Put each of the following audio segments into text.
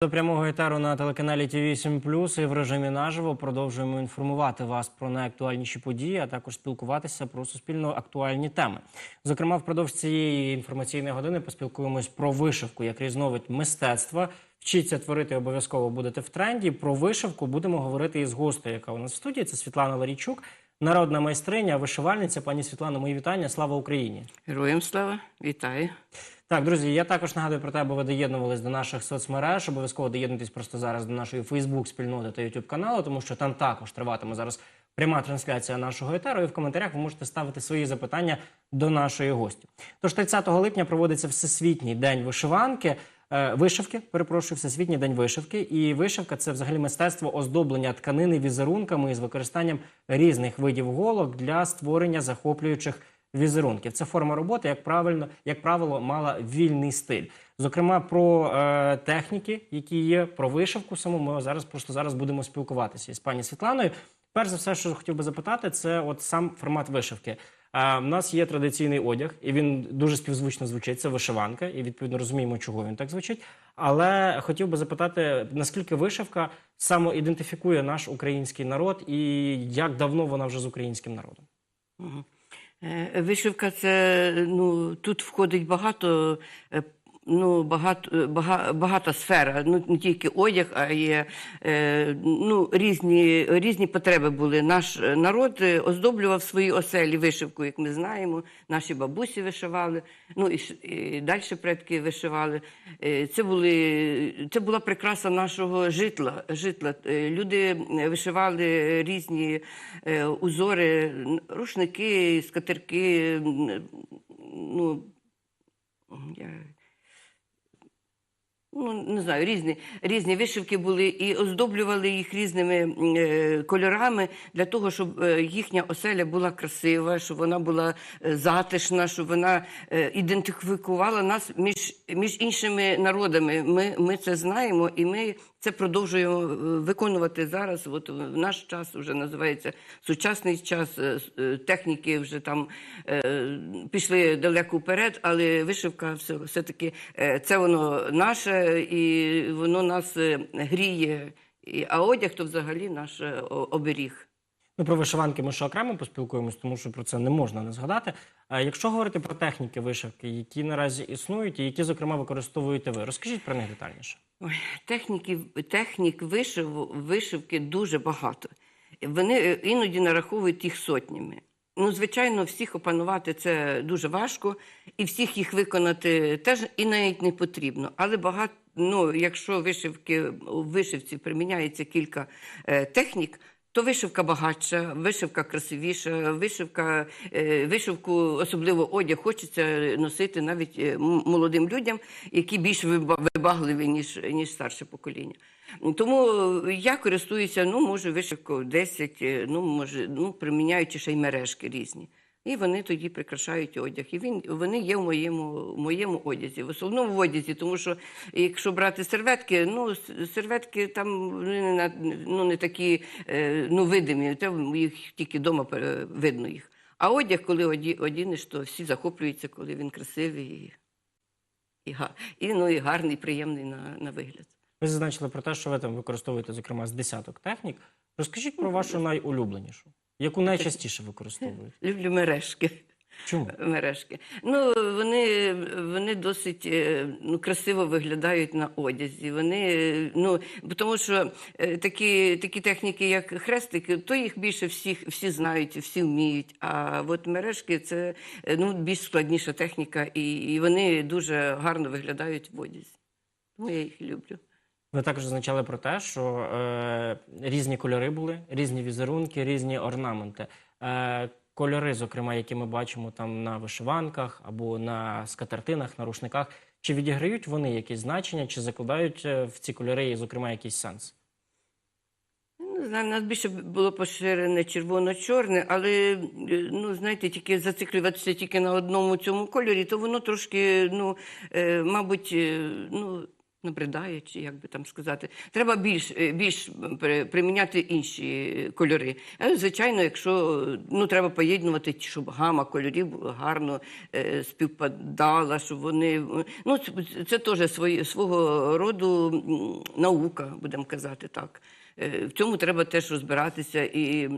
До прямого етеру на телеканалі ТВ 7 і в режимі наживо продовжуємо інформувати вас про найактуальніші події, а також спілкуватися про суспільно актуальні теми. Зокрема, впродовж цієї інформаційної години поспілкуємось про вишивку як різновид мистецтва. Вчіться творити обов'язково будете в тренді. Про вишивку будемо говорити із гостею, яка у нас в студії. Це Світлана Ларійчук, народна майстриня, вишивальниця. Пані Світлано, мої вітання. Слава Україні! Героям слава, вітаю. Так, друзі, я також нагадую про те, аби ви доєднувались до наших соцмереж. Обов'язково доєднуйтесь просто зараз до нашої Фейсбук-спільноти та Ютуб каналу, тому що там також триватиме зараз пряма трансляція нашого етеру. І в коментарях ви можете ставити свої запитання до нашої гості. Тож 30 липня проводиться Всесвітній день вишиванки. е, Вишивки, перепрошую, всесвітній день вишивки. І вишивка це взагалі мистецтво оздоблення тканини візерунками із використанням різних видів голок для створення захоплюючих візерунків. Це форма роботи, як правильно, як правило, мала вільний стиль. Зокрема, про е, техніки, які є, про вишивку саму. Ми зараз просто зараз будемо спілкуватися із пані Світланою. Перш за все, що хотів би запитати, це от сам формат вишивки. Е, у нас є традиційний одяг, і він дуже співзвучно звучить. Це вишиванка, і відповідно розуміємо, чого він так звучить. Але хотів би запитати, наскільки вишивка самоідентифікує наш український народ, і як давно вона вже з українським народом? Е, Вишивка це ну тут входить багато. Е, Ну, багато, бага, багата сфера, ну не тільки одяг, а є е, ну, різні, різні потреби були. Наш народ е, оздоблював свої оселі вишивку, як ми знаємо. Наші бабусі вишивали, ну і, і далі предки вишивали. Е, Це, були, це була прикраса нашого житла. житла. Е, Люди вишивали різні е, узори, рушники, скатерки. Ну, я ну, не знаю, різні, різні вишивки були і оздоблювали їх різними е, кольорами для того, щоб е, їхня оселя була красива, щоб вона була е, затишна, щоб вона е, ідентифікувала нас між, між іншими народами. Ми, ми це знаємо і ми це продовжуємо е, виконувати зараз. От в наш час вже називається сучасний час. е, Техніки вже там е, пішли далеко вперед, але вишивка все, все-таки е, це воно наше і воно нас е, гріє. А одяг то взагалі наш е, оберіг. Ну, про вишиванки ми ще окремо поспілкуємось, тому що про це не можна не згадати. А якщо говорити про техніки вишивки, які наразі існують, і які, зокрема, використовуєте ви, розкажіть про них детальніше. Ой, техніки, технік вишив, вишивки дуже багато. Вони е, іноді нараховують їх сотнями. Ну, звичайно, всіх опанувати це дуже важко, і всіх їх виконати теж і навіть не потрібно. Але багато, ну, якщо вишивки, у вишивці приміняється кілька е, технік, то вишивка багатша, вишивка красивіша, вишивка, е, вишивку, особливо одяг, хочеться носити навіть е, молодим людям, які більш виба- вибагливі, ніж, ніж старше покоління. Тому е, я користуюся, ну, може, вишивкою 10, е, ну, може, ну, приміняючи ще й мережки різні. І вони тоді прикрашають одяг. І він, вони є в моєму, в моєму одязі, в основному в одязі, тому що якщо брати серветки, ну серветки там не, ну, не такі е, ну, видимі, це їх тільки вдома видно їх. А одяг, коли оді, одінеш, то всі захоплюються, коли він красивий і, і, ну, і гарний, приємний на, на вигляд. Ви зазначили про те, що ви там використовуєте, зокрема, з десяток технік. Розкажіть про вашу найулюбленішу, яку найчастіше використовуєте. Люблю мережки. Чому? мережки. Ну, вони, вони досить е, ну, красиво виглядають на одязі. Вони, е, ну, тому що е, такі, такі техніки, як хрестики, то їх більше всіх, всі знають, всі вміють. А от мережки це ну, більш складніша техніка, і, і вони дуже гарно виглядають в одязі. Тому я їх люблю. Ви також зазначали про те, що е, різні кольори були, різні візерунки, різні орнаменти. Е, кольори, зокрема, які ми бачимо там на вишиванках або на скатертинах, на рушниках, чи відіграють вони якісь значення, чи закладають е, в ці кольори, зокрема, якийсь сенс? Не знаю, у нас більше було поширене червоно-чорне, але е, ну знаєте, тільки зациклюватися тільки на одному цьому кольорі, то воно трошки, ну, е, мабуть, ну. Набридає, чи як би там сказати. Треба більш, е, більш при- приміняти інші е, кольори. Е, Звичайно, якщо ну, треба поєднувати, щоб гама кольорів гарно співпадала, щоб вони. Ну, це, теж свої, свого роду наука, будемо казати так. В цьому треба теж розбиратися і,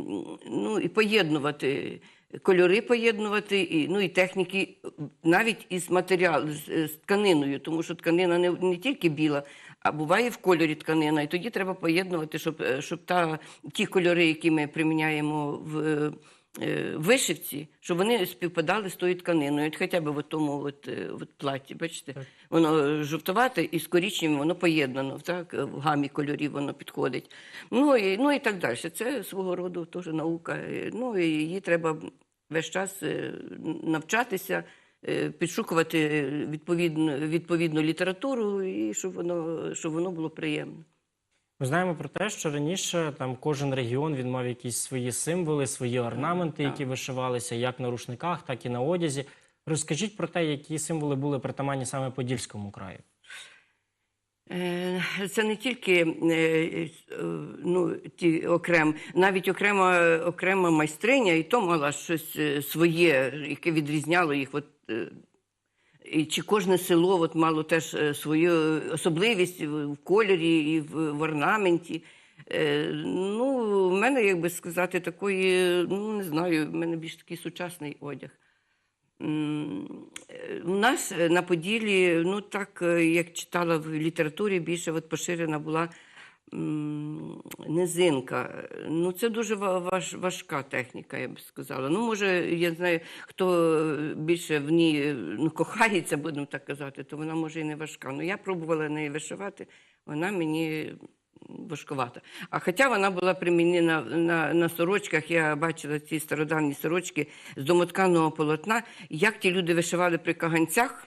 ну, і поєднувати. Кольори поєднувати, і, ну і техніки навіть із матеріалу, з, з тканиною, тому що тканина не, не тільки біла, а буває в кольорі тканина. І тоді треба поєднувати, щоб, е, щоб та, ті кольори, які ми приміняємо в е, е, вишивці, щоб вони співпадали з тою тканиною. От хоча б в тому от, е, от платі, бачите, воно жовтувате і з коричневим воно поєднано, так, в гамі кольорів воно підходить. Ну і, ну і так далі. Це свого роду теж наука. Е, Ну і її треба весь час е, навчатися, е, підшукувати відповідну, відповідну літературу, і щоб воно, щоб воно було приємно. Ми знаємо про те, що раніше там кожен регіон він мав якісь свої символи, свої орнаменти, які вишивалися як на рушниках, так і на одязі. Розкажіть про те, які символи були притаманні саме Подільському краю. Е, Це не тільки е, ну, ті окрем, навіть окрема, окрема майстриня, і то мала щось е, своє, яке відрізняло їх. От, чи кожне село от мало теж е, свою особливість в кольорі і в, орнаменті. Е, Ну, в мене, як би сказати, такої, ну не знаю, в мене більш такий сучасний одяг. У нас е, на Поділі, ну так як читала в літературі, більше от поширена була низинка. Ну, це дуже важ, важка техніка, я б сказала. Ну, може, я знаю, хто більше в ній е, ну, кохається, будемо так казати, то вона може і не важка. Ну, я пробувала неї вишивати, вона мені важкувата. А хоча вона була примінена на, на сорочках, я бачила ці стародавні сорочки з домотканого полотна, як ті люди вишивали при каганцях.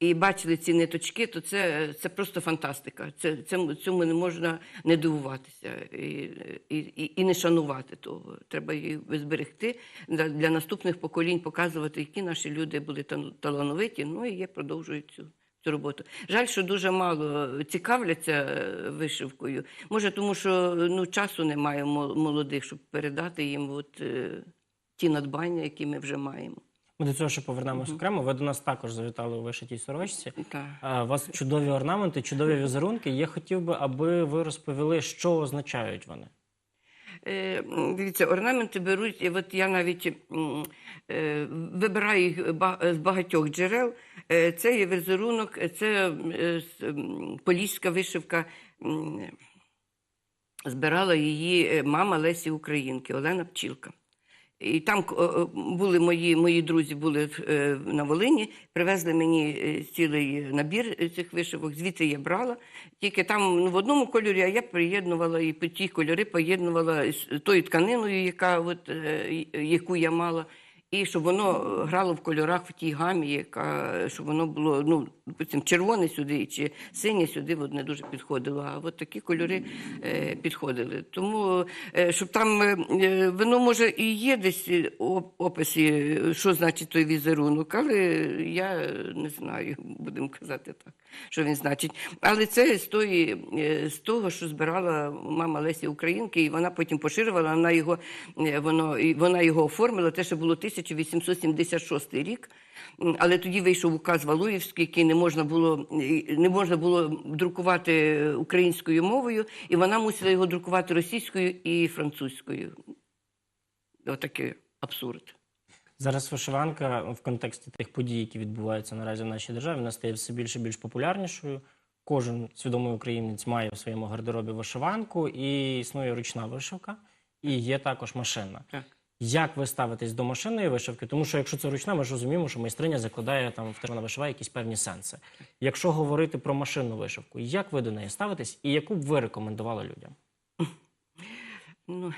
І бачили ці ниточки, то це, це просто фантастика. Це, це, цьому не можна не дивуватися і, і, і, не шанувати того. Треба її зберегти для, для наступних поколінь, показувати, які наші люди були тал- талановиті. Ну і є продовжують цю, роботу. Жаль, що дуже мало цікавляться е, вишивкою. Може, тому що ну, часу немає мол- молодих, щоб передати їм от, е, ті надбання, які ми вже маємо. Ми до цього ще повернемось окремо. Ви до нас також завітали у вишитій сорочці. Так. У вас чудові орнаменти, чудові візерунки. Я хотів би, аби ви розповіли, що означають вони. Е, Дивіться, орнаменти беруть, і от я навіть е, вибираю їх з багатьох джерел. Е, Це є візерунок, це е, поліська вишивка. м, Збирала її е, мама Лесі Українки, Олена Пчілка. І там е, е, були мої, мої друзі були е, на Волині, привезли мені цілий набір цих вишивок, звідси я брала. Тільки там ну, в одному кольорі, а я приєднувала і ті кольори поєднувала з тою тканиною, яка, от, яку я мала. І щоб воно грало в кольорах в тій гамі, яка щоб воно було ну, допустим, червоне сюди чи синє сюди от не дуже підходило. А от такі кольори е, підходили. Тому е, щоб там е, е, воно може і є десь е, описі, е, що значить той візерунок, але я не знаю, будемо казати так, що він значить. Але це з, тої, е, з того, що збирала мама Лесі Українки, і вона потім поширювала, вона його, е, воно, вона його оформила. Те, що було 1876 рік. Але тоді вийшов указ Валуївський, який не можна було не можна було друкувати українською мовою, і вона мусила його друкувати російською і французькою. Отакий абсурд. Зараз вишиванка в контексті тих подій, які відбуваються наразі в нашій державі, вона стає все більше і більш популярнішою. Кожен свідомий українець має в своєму гардеробі вишиванку, і існує ручна вишивка, і є також машинна. Так. Як ви ставитесь до машинної вишивки? Тому що якщо це ручна, ми ж розуміємо, що майстриня закладає там в вона вишиває якісь певні сенси. Якщо говорити про машинну вишивку, як ви до неї ставитесь, і яку б ви рекомендували людям? Ну,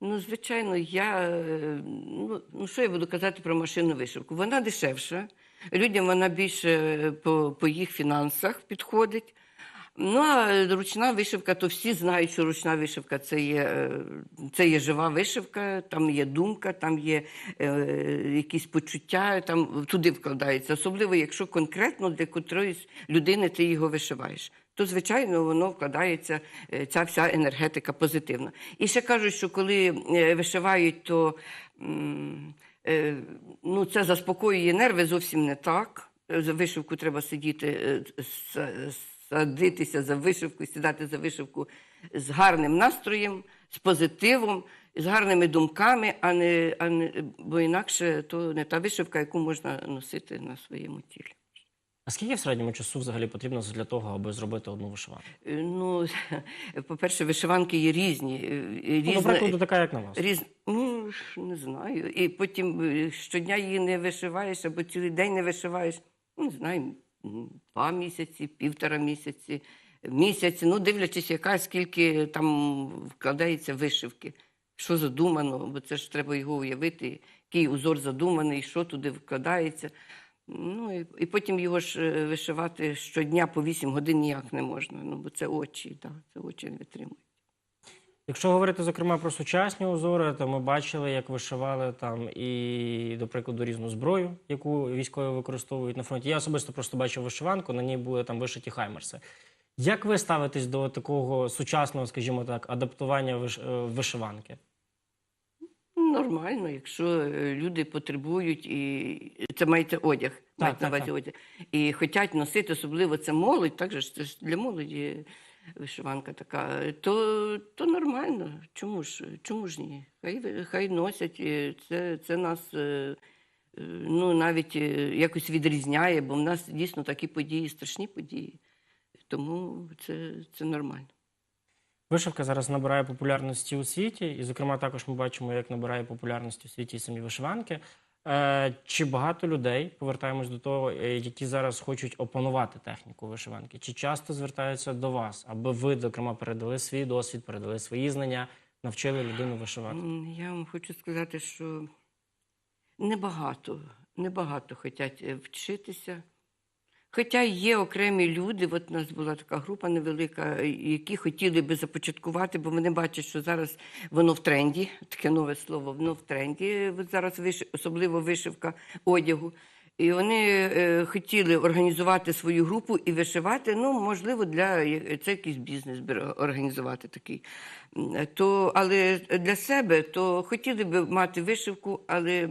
ну звичайно, я е, ну, ну що я буду казати про машинну вишивку? Вона дешевша, людям вона більше по, по їх фінансах підходить. Ну, а ручна вишивка, то всі знають, що ручна вишивка це є, е, це є жива вишивка, там є думка, там є е, якісь почуття, там туди вкладається. Особливо, якщо конкретно для котроїсь людини ти його вишиваєш. То, звичайно, воно вкладається, е, ця вся енергетика позитивна. І ще кажуть, що коли е, вишивають, то е, ну, це заспокоює нерви зовсім не так. За вишивку треба сидіти, садитися за вишивку, сідати за вишивку з гарним настроєм, з позитивом, з гарними думками, а не, а не бо інакше то не та вишивка, яку можна носити на своєму тілі. А скільки в середньому часу взагалі потрібно для того, аби зробити одну вишиванку? Е, Ну, по-перше, вишиванки є різні. е, Ну, різна- до прикладу, така, як на вас. Різ... Ну, не знаю. І потім е, щодня її не вишиваєш, або цілий день не вишиваєш. Ну, не знаю, два місяці, півтора місяці, місяць. Ну, дивлячись, яка скільки там вкладається вишивки. Що задумано, бо це ж треба його уявити, який узор задуманий, що туди вкладається. Ну, і, і потім його ж е, вишивати щодня по 8 годин ніяк не можна. Ну, бо це очі, да, це очі не витримують. Якщо говорити зокрема про сучасні узори, то ми бачили, як вишивали там і, до прикладу, різну зброю, яку військові використовують на фронті. Я особисто просто бачив вишиванку, на ній були там вишиті хаймерси. Як ви ставитесь до такого сучасного, скажімо так, адаптування виш- е, вишиванки? Нормально, якщо е, люди потребують, і це мається одяг, мають на так, увазі так. одяг, і хочуть носити, особливо це молодь, так же це ж для молоді вишиванка така, то, то нормально. Чому ж, чому ж ні? Хай, хай носять. і Це, це нас е, е, ну, навіть якось відрізняє, бо в нас дійсно такі події, страшні події. Тому це, це нормально. Вишивка зараз набирає популярності у світі, і, зокрема, також ми бачимо, як набирає популярності у світі самі вишиванки. Е, чи багато людей повертаємось до того, е, які зараз хочуть опанувати техніку вишиванки? Чи часто звертаються до вас, аби ви, зокрема, передали свій досвід, передали свої знання, навчили людину вишивати? Я вам хочу сказати, що небагато, небагато хочуть е, вчитися. Хоча є окремі люди, от у нас була така група невелика, які хотіли би започаткувати, бо вони бачать, що зараз воно в тренді, таке нове слово, воно в тренді, зараз виш- особливо вишивка одягу. І вони е, хотіли організувати свою групу і вишивати. Ну, можливо, для це якийсь бізнес організувати такий. То, але для себе то хотіли би мати вишивку, але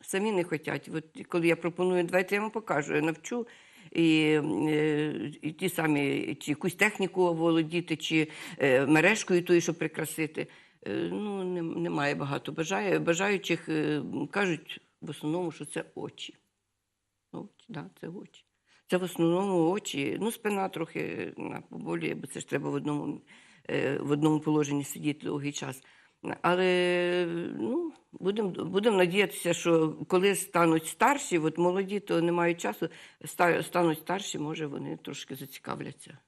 самі не хочуть. От коли я пропоную, давайте я вам покажу, я навчу. І, е, і ті самі, чи якусь техніку володіти, чи е, мережкою тою, щоб прикрасити. Е, Ну, немає багато бажає. Бажаючих кажуть в основному, що це очі. Очі, да, це очі. Це в основному очі. Ну, спина трохи на, поболює, бо це ж треба в одному, в одному положенні сидіти довгий час. Але ну, будемо будем надіятися, що коли стануть старші, от молоді, то не мають часу, стануть старші, може вони трошки зацікавляться.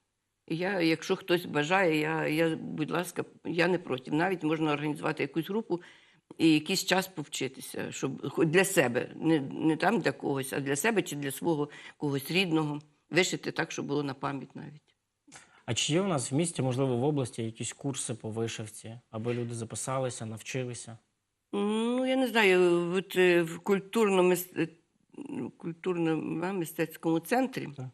І я, якщо хтось бажає, я, я, будь ласка, я не проти. Навіть можна організувати якусь групу і якийсь час повчитися, щоб для себе, не, не там для когось, а для себе чи для свого когось рідного, вишити так, щоб було на пам'ять навіть. А чи є у нас в місті, можливо, в області якісь курси по вишивці, аби люди записалися, навчилися? Ну, я не знаю, от е, в культурно-мис- ну, культурно-мистецькому центрі Так.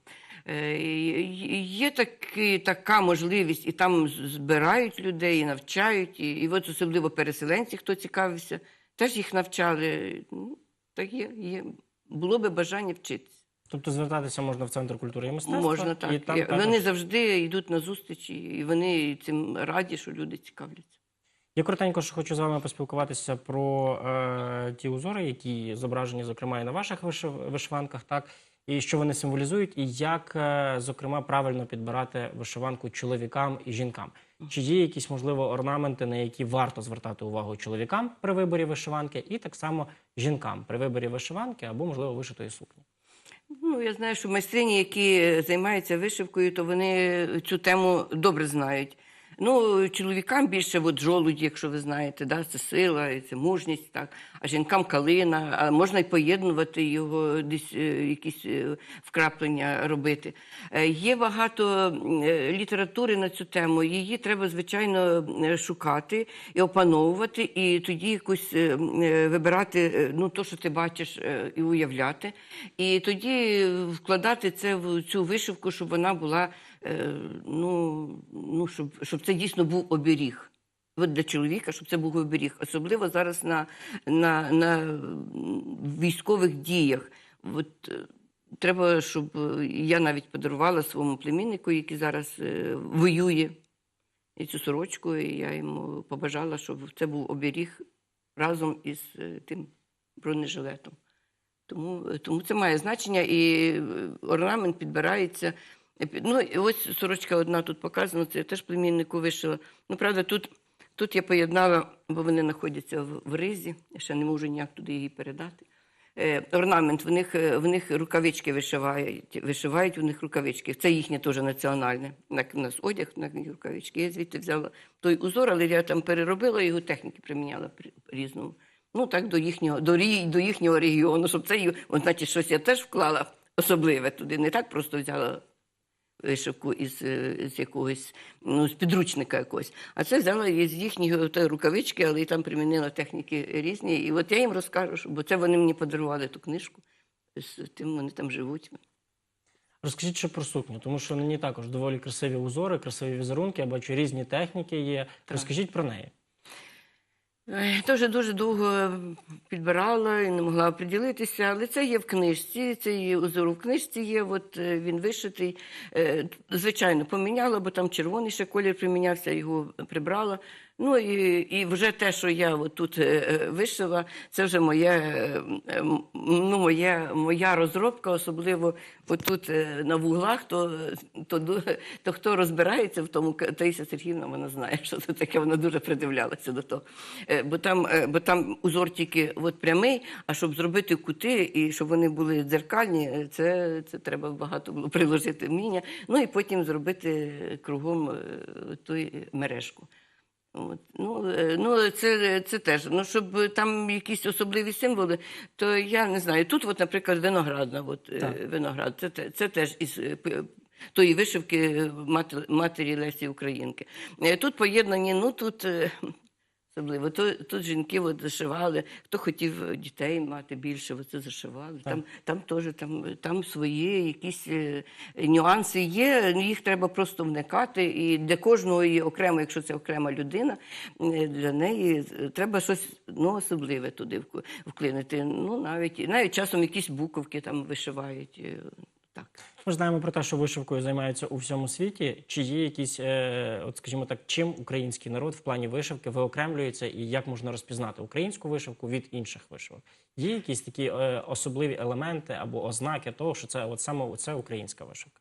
е, є- є таки, така можливість, і там збирають людей, і навчають, і, і от особливо переселенці, хто цікавився, теж їх навчали. Ну, так є, є. Було би бажання вчитися. Тобто звертатися можна в центр культури і мистецтва. Можна І там Є- також Вони завжди йдуть на зустрічі, і вони цим раді, що люди цікавляться. Я коротенько ще хочу з вами поспілкуватися про е, ті узори, які зображені, зокрема, і на ваших вишив- вишиванках, так і що вони символізують, і як, е, зокрема, правильно підбирати вишиванку чоловікам і жінкам. Чи є якісь можливо орнаменти, на які варто звертати увагу чоловікам при виборі вишиванки, і так само жінкам при виборі вишиванки або, можливо, вишитої сукні? Ну, я знаю, що майстрині, які займаються вишивкою, то вони цю тему добре знають. Ну, чоловікам більше от жолуді, якщо ви знаєте, да, це сила, це мужність, так. А жінкам калина, а можна й поєднувати його, десь е, якісь е, вкраплення робити. Е, Є багато літератури на цю тему. Її треба, звичайно, шукати і опановувати, і тоді е, вибирати ну, то, що ти бачиш, і уявляти. І тоді вкладати це в цю вишивку, щоб вона була, ну, ну щоб, щоб це дійсно був оберіг. От для чоловіка, щоб це був оберіг. Особливо зараз на, на, на військових діях. От, е, треба, щоб е, я навіть подарувала своєму племіннику, який зараз е, воює, і цю сорочку, і я йому побажала, щоб це був оберіг разом із е, тим бронежилетом. Тому, е, тому це має значення, і е, орнамент підбирається. Ну, і ось сорочка одна тут показана, це я теж племіннику вишила. Ну, правда, тут, тут я поєднала, бо вони знаходяться в, в ризі, я ще не можу ніяк туди її передати. Е, орнамент, в них, е, в них рукавички вишивають, вишивають у них рукавички. Це їхнє теж національне. Як у нас одяг, на рукавички. Я звідти взяла той узор, але я там переробила його техніки приміняла при- різному. Ну так до їхнього, до, до їхнього регіону, щоб це значить, щось я теж вклала особливе туди. Не так просто взяла вишивку із, е, з якогось ну, з підручника якогось. А це взяла із тої рукавички, але і там примінила техніки різні. І от я їм розкажу, бо це вони мені подарували ту книжку. З тим вони там живуть. Розкажіть ще про сукню, тому що на ній також доволі красиві узори, красиві візерунки. Я бачу різні техніки є. Розкажіть про неї. Ой, Теж дуже довго підбирала і не могла оприділитися, але це є в книжці, це є узор в книжці є, от е, він вишитий. Е, Звичайно, поміняла, бо там червоний ще колір примінявся, його прибрала. Ну і, і вже те, що я тут е, е, вишила, це вже моє, е, ну, моє, моя розробка, особливо отут е, на вуглах, то, то, то хто розбирається в тому, Таїся Сергіївна, вона знає, що це таке, вона дуже придивлялася до того. Бо там, бо там узор тільки от прямий, а щоб зробити кути і щоб вони були дзеркальні, це, це треба багато було приложити вміння. Ну і потім зробити кругом ту мережку. От. Ну, е, ну це, це теж. Ну, щоб там якісь особливі символи, то я не знаю. Тут, от, наприклад, виноградна, от, е, Так. виноград, це, це теж із е, тої вишивки матері Лесі Українки. Тут поєднані, ну тут. Е, Особливо тут, тут жінки от зашивали, хто хотів дітей мати більше, оце зашивали. Там, там теж там, там свої якісь е, нюанси є. Їх треба просто вникати. І для кожного є окремо, якщо це окрема людина, е, для неї е, треба щось ну, особливе туди вк- вклинити. Ну навіть навіть часом якісь буковки там вишивають. Так. Ми знаємо про те, що вишивкою займаються у всьому світі. Чи є якісь, е, от скажімо так, чим український народ в плані вишивки виокремлюється і як можна розпізнати українську вишивку від інших вишивок? Є якісь такі е, особливі елементи або ознаки того, що це от саме це українська вишивка?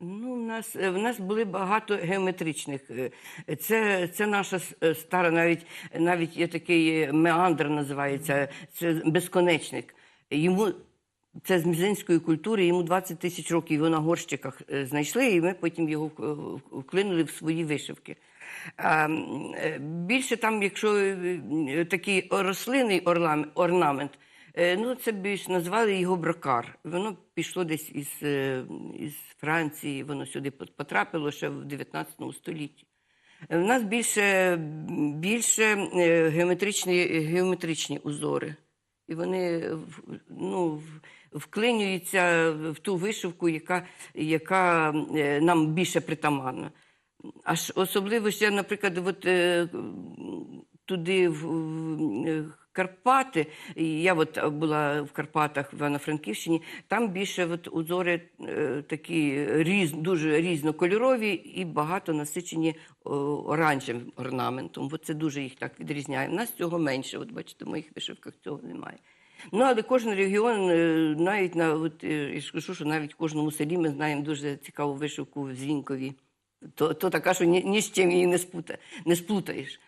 Ну, в нас, в нас були багато геометричних. е, Це, це наша е, стара, навіть, навіть є такий е, меандр називається, це безконечник. Йому це з мізинської культури, йому 20 тисяч років його на горщиках е, знайшли, і ми потім його в- вклинули в свої вишивки. Е, більше там, якщо е, е, такий рослинний орнамент, е, ну це більш назвали його брокар. Воно пішло десь із, е, із Франції, воно сюди потрапило ще в 19 столітті. Е, В нас більше, більше е, геометричні, геометричні узори. І вони ну, в- вклинюються в ту вишивку, яка, яка е, нам більше притаманна. Аж особливо ще, наприклад, от, е, туди в, в е, Карпати. Я от була в Карпатах в Івано-Франківщині. Там більше от узори такі різ, дуже різнокольорові і багато насичені оранжевим орнаментом. Бо це дуже їх так відрізняє. У нас цього менше. От бачите, в моїх вишивках цього немає. Ну, але кожен регіон, е, навіть на от, е, я ж кажу, що навіть в кожному селі ми знаємо дуже цікаву вишивку в Зінькові. То, то така, що ні, ні з чим її не, спута, не сплутаєш.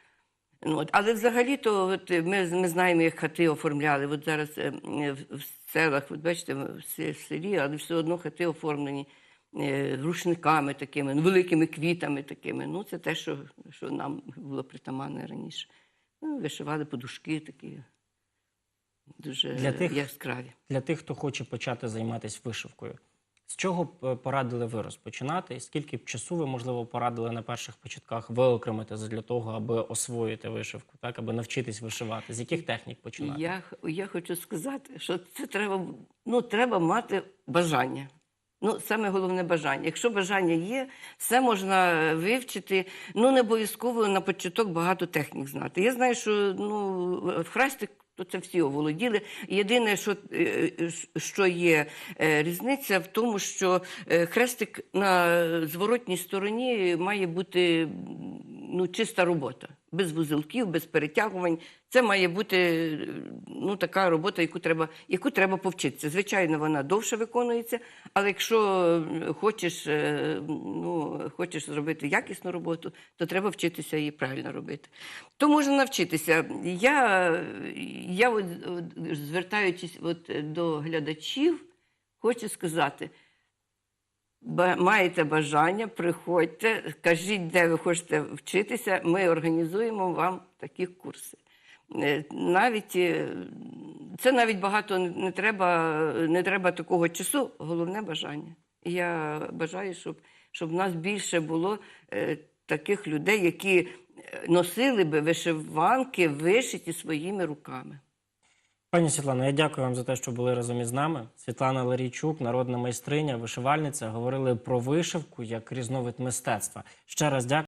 Ну, от. Але взагалі то от, ми, ми знаємо, як хати оформляли. От зараз е, в, селах, от бачите, в селі, але все одно хати оформлені рушниками такими, ну, великими квітами такими. Ну, це те, що, що нам було притаманне раніше. Ну, вишивали подушки такі дуже Для тих- яскраві. Для тих, хто хоче почати займатися вишивкою, з чого б е, порадили ви розпочинати? Скільки б часу ви, можливо, порадили на перших початках виокремити для того, аби освоїти вишивку, так аби навчитись вишивати? З яких технік починати? Я, я хочу сказати, що це треба, ну, треба мати бажання. Ну, саме головне бажання. Якщо бажання є, все можна е, вивчити. Ну, не обов'язково на початок багато технік знати. Я знаю, що ну, в хрестик, то це всі оволоділи. Єдине, що, е, е, що є е, різниця в тому, що хрестик на зворотній стороні має бути ну, чиста робота, без вузелків, без перетягувань. Це має бути ну, така робота, яку треба, яку треба повчитися. Звичайно, вона довше виконується, але якщо хочеш, е, ну, хочеш зробити якісну роботу, то треба вчитися її правильно робити. То можна навчитися. Я, я от, звертаючись от, до глядачів, хочу сказати. Маєте бажання, приходьте, кажіть, де ви хочете вчитися. Ми організуємо вам такі курси. Е, Навіть е, це навіть багато не- треба, не треба такого часу. Головне бажання. Я бажаю, щоб, щоб в нас більше було е, таких людей, які носили би вишиванки, вишиті своїми руками. Пані Світлана, я дякую вам за те, що були разом із нами. Світлана Ларійчук, народна майстриня, вишивальниця, говорили про вишивку як різновид мистецтва. Ще раз дякую.